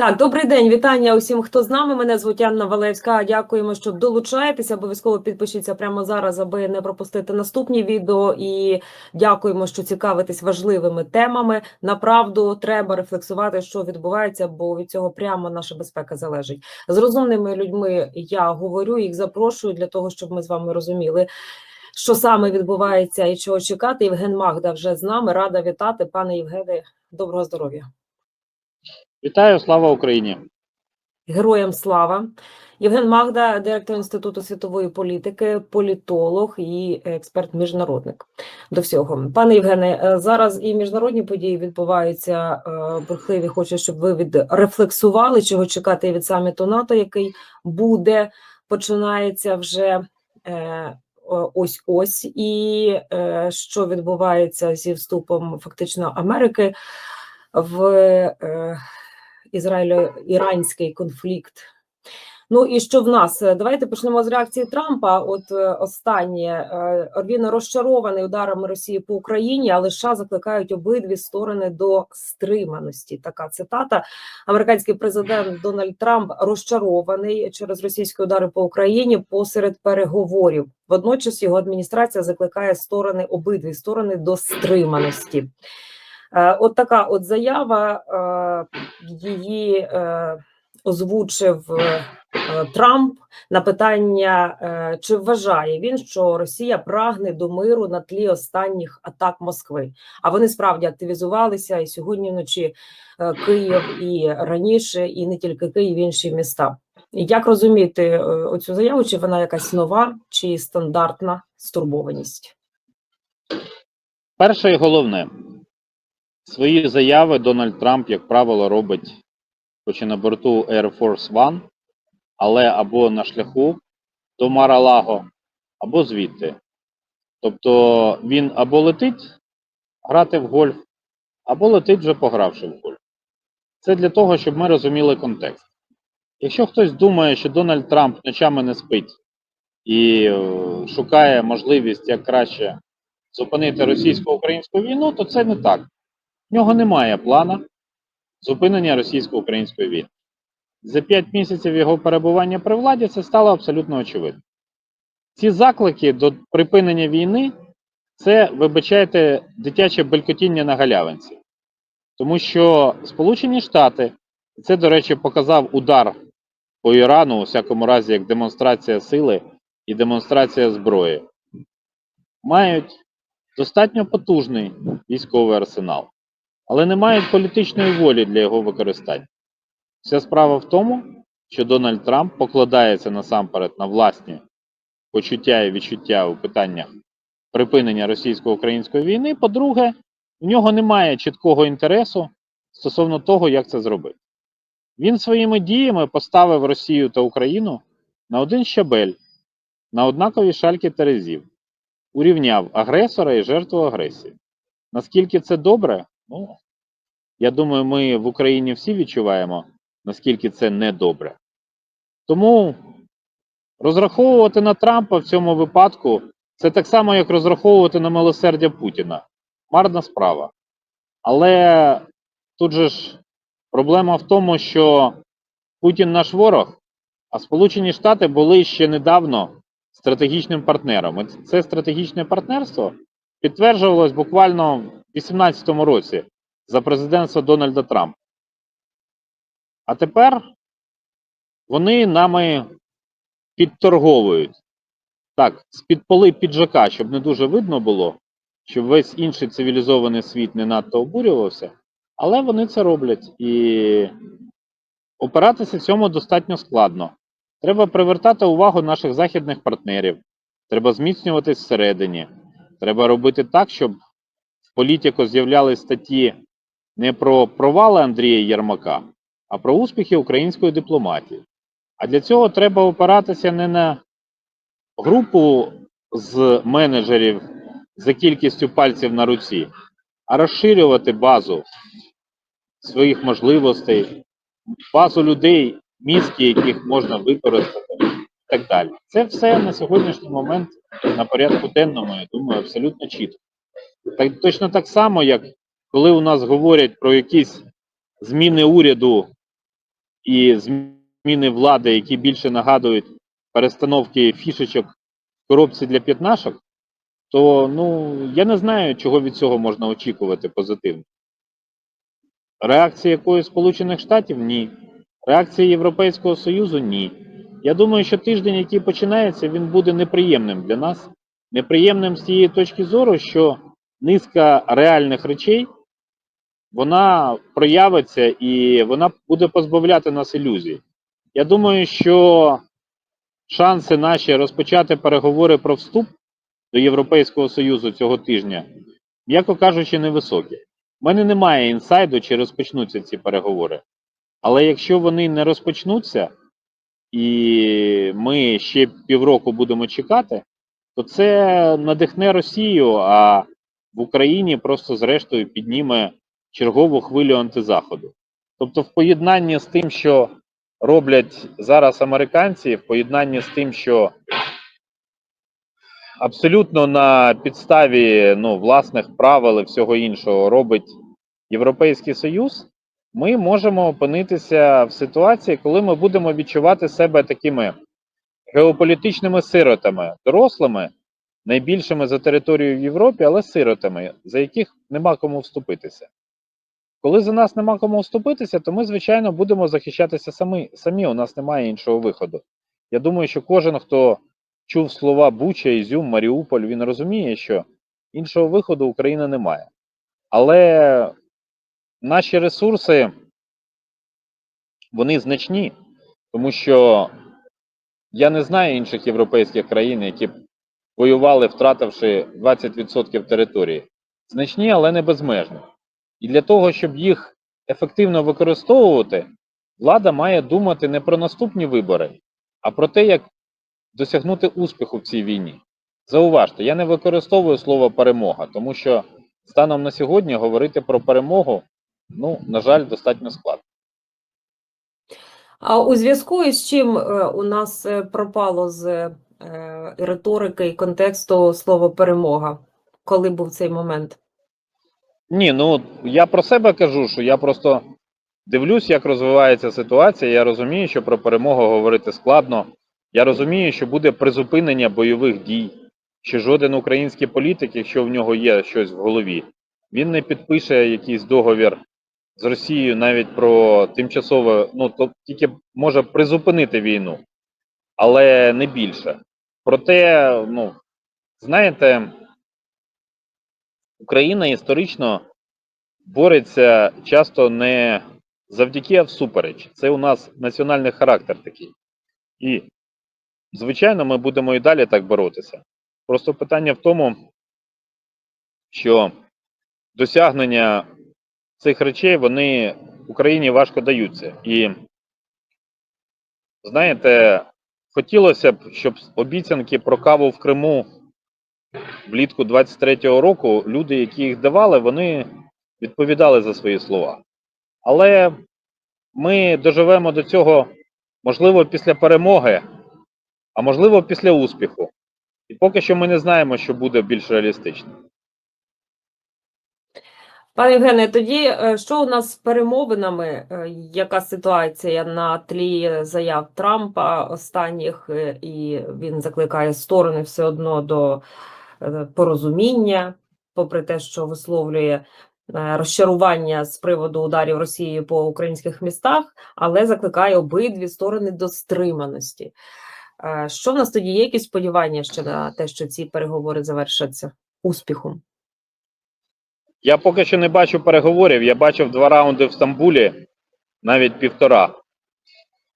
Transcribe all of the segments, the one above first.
Так, добрий день, вітання усім, хто з нами. Мене звуть Анна Валевська. Дякуємо, що долучаєтеся. Обов'язково підпишіться прямо зараз, аби не пропустити наступні відео. І дякуємо, що цікавитесь важливими темами. Направду треба рефлексувати, що відбувається, бо від цього прямо наша безпека залежить. З розумними людьми я говорю, їх запрошую для того, щоб ми з вами розуміли. Що саме відбувається і чого чекати? Євген Магда вже з нами. Рада вітати, пане Євгене. Доброго здоров'я. Вітаю, слава Україні! Героям слава. Євген Магда, директор Інституту світової політики, політолог і експерт-міжнародник. До всього, пане Євгене, е, зараз і міжнародні події відбуваються е, бурхливі. Хочу, щоб ви відрефлексували, чого чекати від саміту НАТО, який буде, починається вже е, ось ось, і що відбувається зі вступом фактично Америки в. Ізраїльо-іранський конфлікт. Ну і що в нас? Давайте почнемо з реакції Трампа. От е, останнє е, він розчарований ударами Росії по Україні, але США закликають обидві сторони до стриманості. Така цитата. Американський президент Дональд Трамп розчарований через російські удари по Україні посеред переговорів. Водночас його адміністрація закликає сторони обидві сторони до стриманості. Е, От така от заява е, її е, озвучив Трамп на питання, чи вважає він, що Росія прагне до миру на тлі останніх атак Москви. А вони справді активізувалися і сьогодні вночі Київ і раніше, і не тільки Київ, інші міста. Як розуміти оцю заяву? Чи вона якась нова, чи стандартна стурбованість? Перше і головне, свої заяви Дональд Трамп, як правило, робить хоч і на борту Air Force One, але або на шляху до Мара-Лаго, або звідти. Тобто він або летить грати в гольф, або летить вже погравши в гольф. Це для того, щоб ми розуміли контекст. Якщо хтось думає, що Дональд Трамп ночами не спить і е, шукає можливість як краще зупинити російсько-українську війну, то це не так. В нього немає плана зупинення російсько-української війни. За 5 місяців його перебування при владі це стало абсолютно очевидно. Ці заклики до припинення війни це, вибачайте, дитяче белькотіння на галявинці. Тому що Сполучені Штати, це, до речі, показав удар по Ірану, у всякому разі, як демонстрація сили і демонстрація зброї, мають достатньо потужний військовий арсенал, але не мають політичної волі для його використання. Вся справа в тому, що Дональд Трамп покладається насамперед на власні почуття і відчуття у питаннях припинення російсько-української війни. По-друге, в нього немає чіткого інтересу стосовно того, як це зробити. Він своїми діями поставив Росію та Україну на один щабель, на однакові шальки терезів, урівняв агресора і жертву агресії. Наскільки це добре? Ну, я думаю, ми в Україні всі відчуваємо, наскільки це недобре. Тому розраховувати на Трампа в цьому випадку це так само, як розраховувати на милосердя Путіна. Марна справа. Але тут же ж проблема в тому, що Путін наш ворог, а Сполучені Штати були ще недавно стратегічним партнером. Це стратегічне партнерство підтверджувалось буквально 2018 році за президентства Дональда Трампа. А тепер вони нами підторговують. Так, з-під поли піджака, щоб не дуже видно було, щоб весь інший цивілізований світ не надто обурювався, але вони це роблять. І опиратися цьому достатньо складно. Треба привертати увагу наших західних партнерів, треба зміцнюватись всередині, треба робити так, щоб в політику з'являлись статті не про провали Андрія Єрмака, а про успіхи української дипломатії. А для цього треба опиратися не на групу з менеджерів за кількістю пальців на руці, а розширювати базу своїх можливостей, базу людей, мізки, яких можна використати і так далі. Це все на сьогоднішній момент на порядку денному, я думаю, абсолютно чітко. Так, точно так само, як коли у нас говорять про якісь зміни уряду і зміни влади, які більше нагадують перестановки фішечок в коробці для п'ятнашок, то ну я не знаю, чого від цього можна очікувати позитивно. Реакція якої Сполучених Штатів ні. Реакція Європейського Союзу ні. Я думаю, що тиждень, який починається, він буде неприємним для нас. Неприємним з тієї точки зору, що низка реальних речей вона проявиться і вона буде позбавляти нас ілюзій. Я думаю, що шанси наші розпочати переговори про вступ до Європейського Союзу цього тижня, м'яко кажучи, невисокі. У мене немає інсайду, чи розпочнуться ці переговори. Але якщо вони не розпочнуться, і ми ще півроку будемо чекати, то це надихне Росію, а в Україні просто зрештою підніме чергову хвилю антизаходу. Тобто, в поєднанні з тим, що роблять зараз американці, в поєднанні з тим, що абсолютно на підставі ну, власних правил і всього іншого робить Європейський Союз, ми можемо опинитися в ситуації, коли ми будемо відчувати себе такими геополітичними сиротами, дорослими, найбільшими за територію в Європі, але сиротами, за яких нема кому вступитися. Коли за нас нема кому вступитися, то ми, звичайно, будемо захищатися самі, самі. У нас немає іншого виходу. Я думаю, що кожен, хто чув слова Буча, Ізюм, Маріуполь, він розуміє, що іншого виходу Україна не має. Але наші ресурси вони значні, тому що я не знаю інших європейських країн, які б воювали, втративши 20% території. Значні, але не безмежні. І для того, щоб їх ефективно використовувати, влада має думати не про наступні вибори, а про те, як досягнути успіху в цій війні. Зауважте, я не використовую слово перемога, тому що станом на сьогодні говорити про перемогу, ну, на жаль, достатньо складно. А у зв'язку із чим е, у нас е, пропало з риторики і контексту слово перемога? Коли був цей момент? Ні, ну я про себе кажу, що я просто дивлюсь, як розвивається ситуація. Я розумію, що про перемогу говорити складно. Я розумію, що буде призупинення бойових дій, що жоден український політик, якщо в нього є щось в голові, він не підпише якийсь договір з Росією навіть про тимчасове, ну то тільки може призупинити війну, але не більше. Проте, ну, знаєте, Україна історично бореться часто не завдяки, а всупереч. Це у нас національний характер такий. І, звичайно, ми будемо і далі так боротися. Просто питання в тому, що досягнення цих речей вони Україні важко даються. І, знаєте, хотілося б, щоб обіцянки про каву в Криму влітку 23-го року люди, які їх давали, вони відповідали за свої слова. Але ми доживемо до цього, можливо, після перемоги, а можливо, після успіху. І поки що ми не знаємо, що буде більш реалістично. Пане Євгене, тоді е, що у нас з перемовинами? Е, Яка ситуація на тлі заяв Трампа останніх, е, і він закликає сторони все одно до порозуміння, попри те, що висловлює розчарування з приводу ударів Росії по українських містах, але закликає обидві сторони до стриманості. Що в нас тоді є якісь сподівання ще на те, що ці переговори завершаться успіхом? Я поки що не бачу переговорів. Я бачив два раунди в Стамбулі, навіть півтора.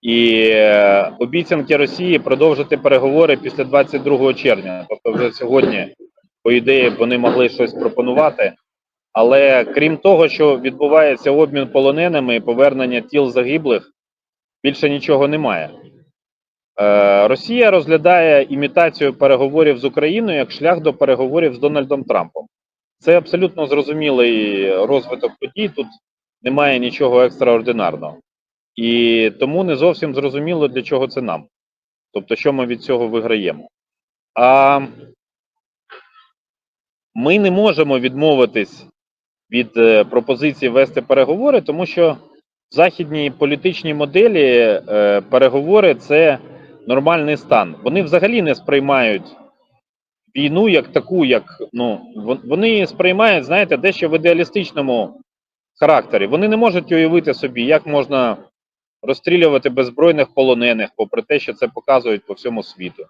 І е, обіцянки Росії продовжити переговори після 22 червня. Тобто, вже сьогодні, по ідеї, вони могли щось пропонувати. Але крім того, що відбувається обмін полоненими і повернення тіл загиблих, більше нічого немає. Е, Росія розглядає імітацію переговорів з Україною як шлях до переговорів з Дональдом Трампом. Це абсолютно зрозумілий розвиток подій. Тут немає нічого екстраординарного. І тому не зовсім зрозуміло, для чого це нам. Тобто, що ми від цього виграємо. А ми не можемо відмовитись від е, пропозиції вести переговори, тому що в західній політичній моделі е, переговори це нормальний стан. Вони взагалі не сприймають війну як таку, як ну вон- вони сприймають, знаєте, дещо в ідеалістичному характері. Вони не можуть уявити собі, як можна розстрілювати беззбройних полонених, попри те, що це показують по всьому світу.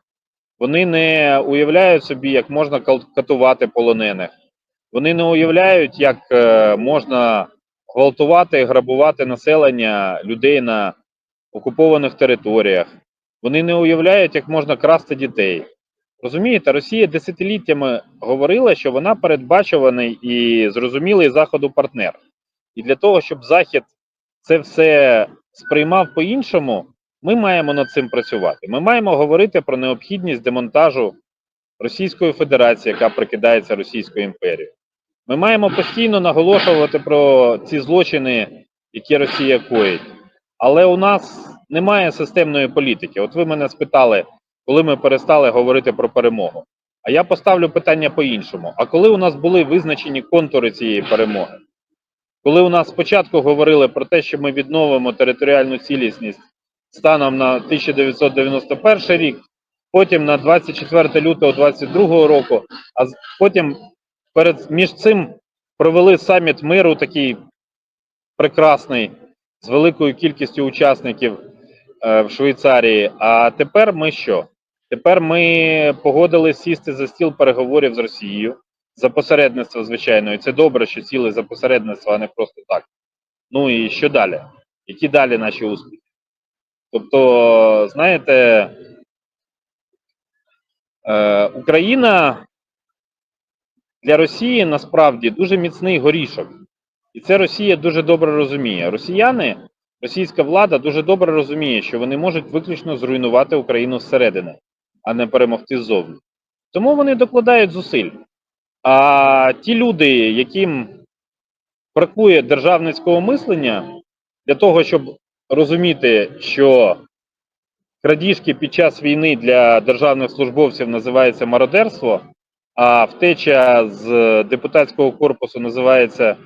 Вони не уявляють собі, як можна катувати полонених. Вони не уявляють, як е, можна гвалтувати і грабувати населення людей на окупованих територіях. Вони не уявляють, як можна красти дітей. Розумієте, Росія десятиліттями говорила, що вона передбачуваний і зрозумілий заходу партнер. І для того, щоб Захід це все сприймав по-іншому, ми маємо над цим працювати. Ми маємо говорити про необхідність демонтажу Російської Федерації, яка прикидається Російською імперією. Ми маємо постійно наголошувати про ці злочини, які Росія коїть. Але у нас немає системної політики. От ви мене спитали, коли ми перестали говорити про перемогу. А я поставлю питання по-іншому. А коли у нас були визначені контури цієї перемоги? Коли у нас спочатку говорили про те, що ми відновимо територіальну цілісність станом на 1991 рік, потім на 24 лютого 2022 року, а потім перед між цим провели саміт миру, такий прекрасний, з великою кількістю учасників е, в Швейцарії. А тепер ми що? Тепер ми погодились сісти за стіл переговорів з Росією за посередництво, звичайно, і це добре, що сіли за посередництво, а не просто так. Ну і що далі? Які далі наші успіхи? Тобто, знаєте, е, Україна для Росії насправді дуже міцний горішок. І це Росія дуже добре розуміє. Росіяни, російська влада дуже добре розуміє, що вони можуть виключно зруйнувати Україну зсередини, а не перемогти ззовні. Тому вони докладають зусиль. А ті люди, яким бракує державницького мислення, для того, щоб розуміти, що крадіжки під час війни для державних службовців називається мародерство, а втеча з депутатського корпусу називається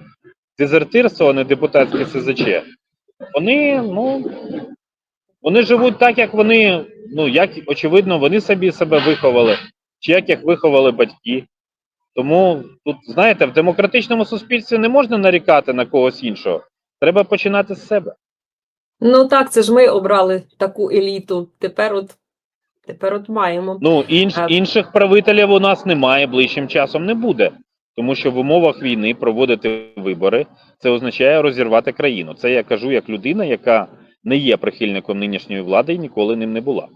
дезертирство, а не депутатське СЗЧ. Вони, ну, вони живуть так, як вони, ну, як, очевидно, вони собі себе виховали, чи як їх виховали батьки. Тому тут, знаєте, в демократичному суспільстві не можна нарікати на когось іншого. Треба починати з себе. Ну так, це ж ми обрали таку еліту. Тепер от, тепер от маємо. Ну, інш, інших правителів у нас немає, ближчим часом не буде. Тому що в умовах війни проводити вибори це означає розірвати країну. Це я кажу як людина, яка не є прихильником нинішньої влади і ніколи ним не була.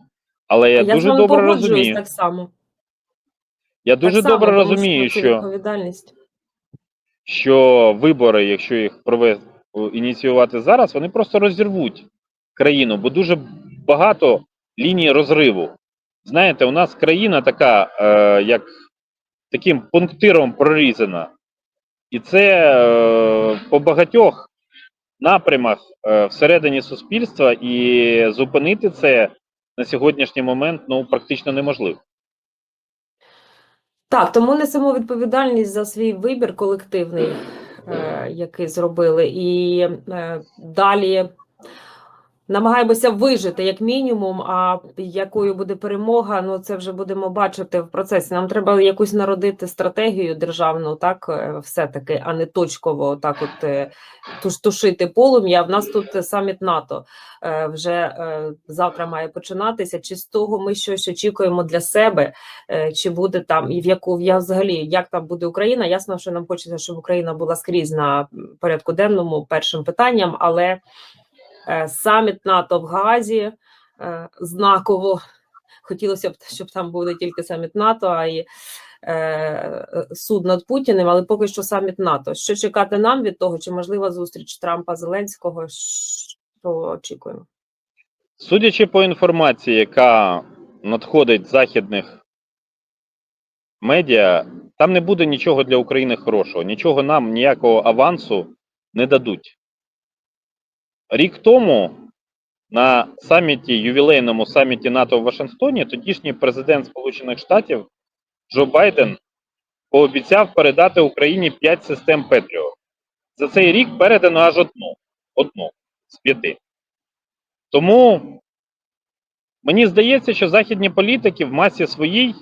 Але я, я дуже добре розумію. так само. Я дуже так само, добре тому розумію, що, відповідальність. що вибори, якщо їх провести ініціювати зараз, вони просто розірвуть країну, бо дуже багато ліній розриву. Знаєте, у нас країна така, е, як таким пунктиром прорізана. І це е, по багатьох напрямах е, всередині суспільства, і зупинити це на сьогоднішній момент ну, практично неможливо. Так, тому несемо відповідальність за свій вибір колективний, е, який зробили, і е, далі намагаємося вижити як мінімум. А якою буде перемога, ну це вже будемо бачити в процесі. Нам треба якусь народити стратегію державну, так е, все-таки, а не точково, так от е, туш тушити полум'я. В нас тут саміт НАТО е, вже завтра має починатися. Чи з того ми щось очікуємо для себе? чи буде там, і в яку я взагалі як там буде Україна. Ясно, що нам хочеться, щоб Україна була скрізь на порядку денному першим питанням, але саміт НАТО в Гаазі е, знаково хотілося б, щоб там був не тільки саміт НАТО, а й е, суд над Путіним, але поки що саміт НАТО. Що чекати нам від того, чи можлива зустріч Трампа Зеленського? Що очікуємо? Судячи по інформації, яка надходить з західних медіа, там не буде нічого для України хорошого, нічого нам, ніякого авансу не дадуть. Рік тому на саміті, ювілейному саміті НАТО в Вашингтоні, тодішній президент Сполучених Штатів Джо Байден пообіцяв передати Україні 5 систем Петріо. За цей рік передано аж одну. одну. з п'яти. Тому мені здається, що західні політики в масі своїй,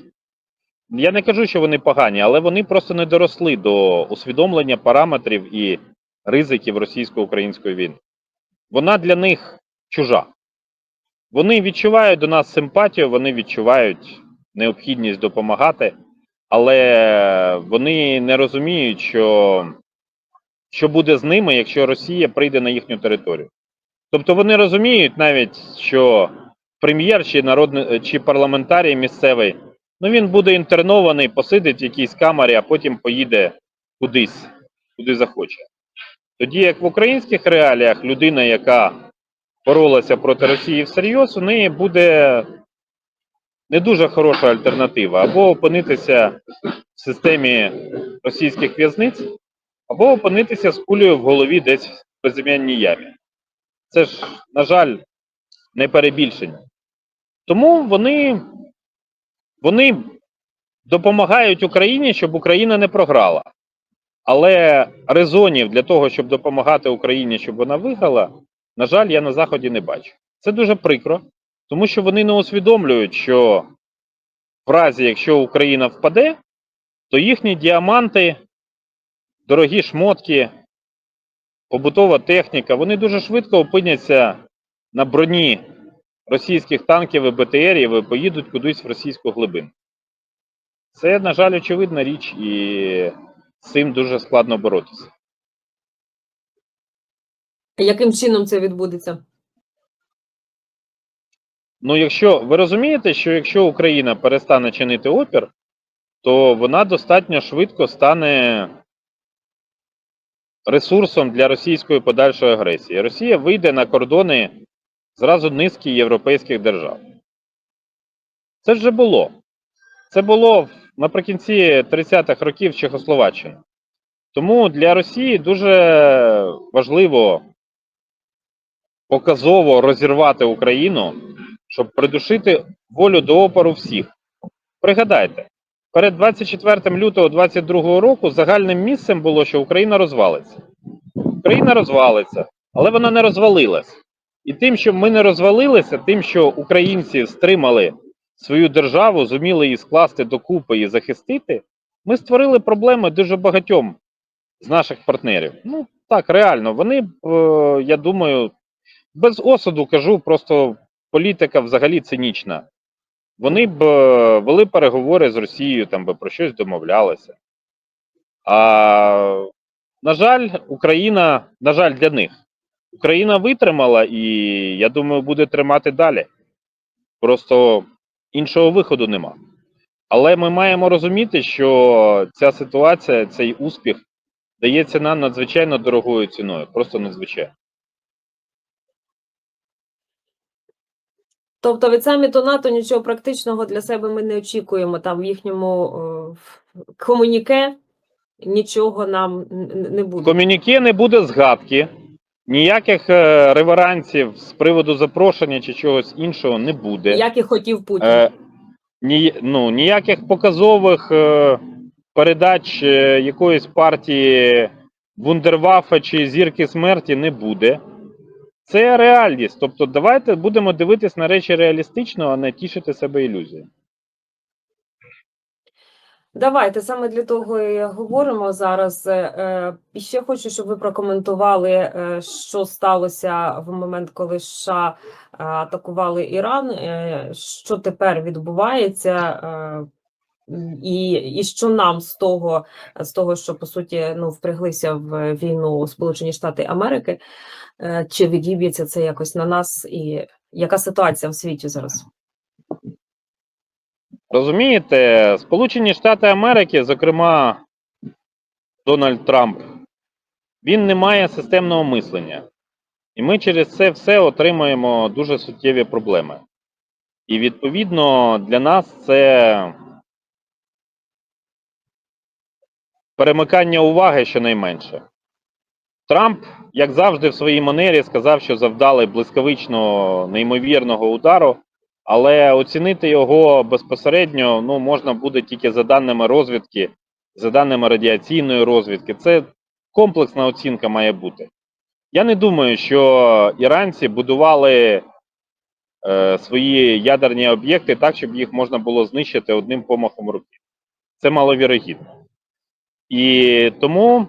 я не кажу, що вони погані, але вони просто не доросли до усвідомлення параметрів і ризиків російсько-української війни. Вона для них чужа. Вони відчувають до нас симпатію, вони відчувають необхідність допомагати, але вони не розуміють, що, що буде з ними, якщо Росія прийде на їхню територію. Тобто вони розуміють навіть, що прем'єр чи народний чи парламентарій місцевий, ну він буде інтернований, посидить в якійсь камері, а потім поїде кудись, куди захоче. Тоді як в українських реаліях людина, яка боролася проти Росії всерйоз, у неї буде не дуже хороша альтернатива. Або опинитися в системі російських в'язниць, або опинитися з кулею в голові десь в безім'янній ямі. Це ж, на жаль, не перебільшення. Тому вони, вони допомагають Україні, щоб Україна не програла. Але резонів для того, щоб допомагати Україні, щоб вона виграла, на жаль, я на Заході не бачу. Це дуже прикро, тому що вони не усвідомлюють, що в разі, якщо Україна впаде, то їхні діаманти, дорогі шмотки, побутова техніка, вони дуже швидко опиняться на броні російських танків і БТРів і поїдуть кудись в російську глибину. Це, на жаль, очевидна річ, і з цим дуже складно боротися. Яким чином це відбудеться? Ну, якщо ви розумієте, що якщо Україна перестане чинити опір, то вона достатньо швидко стане ресурсом для російської подальшої агресії. Росія вийде на кордони зразу низки європейських держав. Це вже було. Це було наприкінці 30-х років Чехословаччини. Тому для Росії дуже важливо показово розірвати Україну, щоб придушити волю до опору всіх. Пригадайте, перед 24 лютого 22 року загальним місцем було, що Україна розвалиться. Україна розвалиться, але вона не розвалилась. І тим, що ми не розвалилися, тим, що українці стримали свою державу, зуміли її скласти докупи і захистити, ми створили проблеми дуже багатьом з наших партнерів. Ну так, реально, вони, е, я думаю, без осуду кажу, просто політика взагалі цинічна. Вони б е, вели переговори з Росією, там би про щось домовлялися. А на жаль, Україна, на жаль, для них. Україна витримала і, я думаю, буде тримати далі. Просто іншого виходу нема. Але ми маємо розуміти, що ця ситуація, цей успіх дається нам надзвичайно дорогою ціною, просто надзвичайно. Тобто від саміту НАТО нічого практичного для себе ми не очікуємо. Там в їхньому е, комуніке нічого нам не В буде. комюніке не буде згадки, ніяких е, реверансів з приводу запрошення чи чогось іншого не буде. Як і хотів Путін. Е, ні, ну, ніяких показових е, передач е, якоїсь партії Вундерваффе чи зірки смерті не буде. Це реальність. Тобто, давайте будемо дивитись на речі реалістично, а не тішити себе ілюзією. Давайте саме для того і говоримо зараз. Е, е, І ще хочу, щоб ви прокоментували, е, що сталося в момент, коли США атакували Іран, що тепер відбувається, і, і що нам з того, з того, що по суті ну впряглися в війну Сполучені Штати Америки, чи відіб'ється це якось на нас, і яка ситуація в світі зараз? Розумієте, Сполучені Штати Америки, зокрема Дональд Трамп, він не має системного мислення. І ми через це все отримаємо дуже суттєві проблеми. І відповідно для нас це перемикання уваги щонайменше. Трамп, як завжди, в своїй манері сказав, що завдали блискавичного неймовірного удару, але оцінити його безпосередньо ну, можна буде тільки за даними розвідки, за даними радіаційної розвідки. Це комплексна оцінка має бути. Я не думаю, що іранці будували е, свої ядерні об'єкти так, щоб їх можна було знищити одним помахом руки. Це маловірогідно. І тому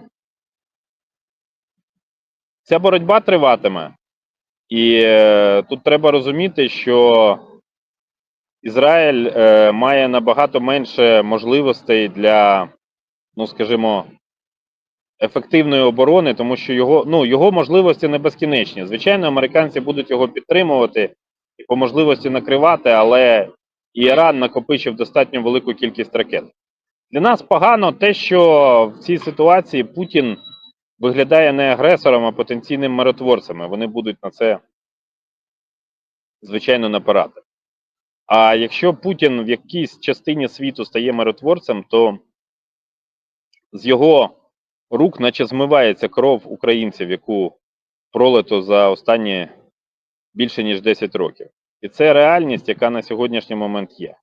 ця боротьба триватиме. І е, тут треба розуміти, що Ізраїль е, має набагато менше можливостей для, ну скажімо, ефективної оборони, тому що його, ну, його можливості не безкінечні. Звичайно, американці будуть його підтримувати і по можливості накривати, але Іран накопичив достатньо велику кількість ракет. Для нас погано те, що в цій ситуації Путін виглядає не агресором, а потенційним миротворцем. Вони будуть на це, звичайно, напирати. А якщо Путін в якійсь частині світу стає миротворцем, то з його рук, наче змивається кров українців, яку пролито за останні більше ніж 10 років. І це реальність, яка на сьогоднішній момент є.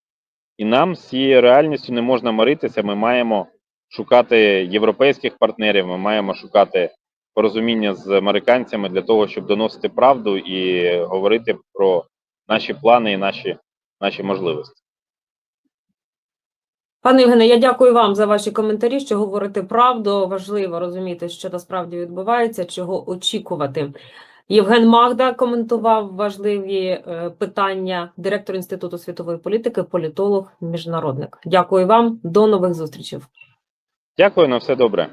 І нам з цією реальністю не можна миритися. Ми маємо шукати європейських партнерів, ми маємо шукати порозуміння з американцями для того, щоб доносити правду і говорити про наші плани і наші, наші можливості. Пане Євгене, я дякую вам за ваші коментарі, що говорите правду. Важливо розуміти, що насправді відбувається, чого очікувати. Євген Магда коментував важливі е, питання, директор Інституту світової політики, політолог, міжнародник. Дякую вам, до нових зустрічей. Дякую на все добре.